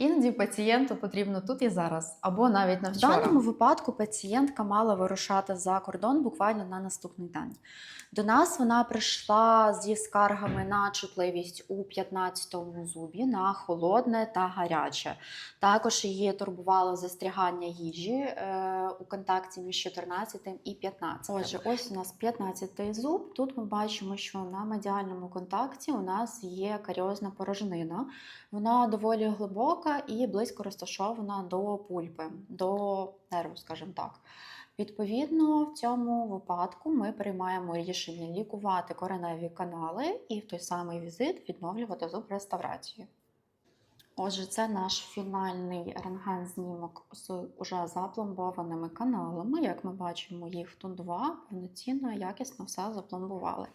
Іноді пацієнту потрібно тут і зараз, або навіть на В даному випадку пацієнтка мала вирушати за кордон буквально на наступний день. До нас вона прийшла зі скаргами на чутливість у 15-му зубі на холодне та гаряче. Також її турбувало застрягання їжі е, у контакті між 14 і 15. Отже, ось у нас 15-й зуб. Тут ми бачимо, що на медіальному контакті у нас є каріозна порожнина. Вона доволі глибока і близько розташована до пульпи, до нерву, скажімо так. Відповідно, в цьому випадку ми приймаємо рішення лікувати кореневі канали і в той самий візит відновлювати зуб реставрацію. Отже, це наш фінальний рентген-знімок з уже запломбованими каналами. Як ми бачимо, їх тут два повноцінно, якісно все запломбували.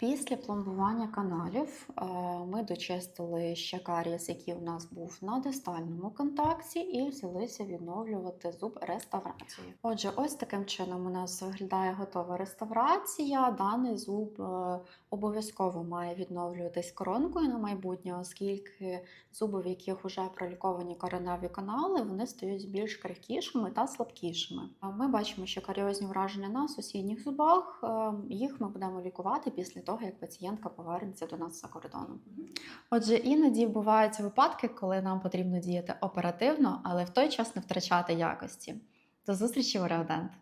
Після пломбування каналів е, ми дочистили ще карієс, який у нас був на дистальному контакті, і взялися відновлювати зуб реставрації. Отже, ось таким чином у нас виглядає готова реставрація. Даний зуб е, обов'язково має відновлюватись коронкою на майбутнє, оскільки зуби, в яких вже проліковані кореневі канали, вони стають більш крихкішими та слабкішими. Ми бачимо, що каріозні враження на сусідніх зубах. е, Їх ми будемо лікувати після того, як пацієнтка повернеться до нас за кордоном. Отже, іноді буваються випадки, коли нам потрібно діяти оперативно, але в той час не втрачати якості. До зустрічі в Реодент!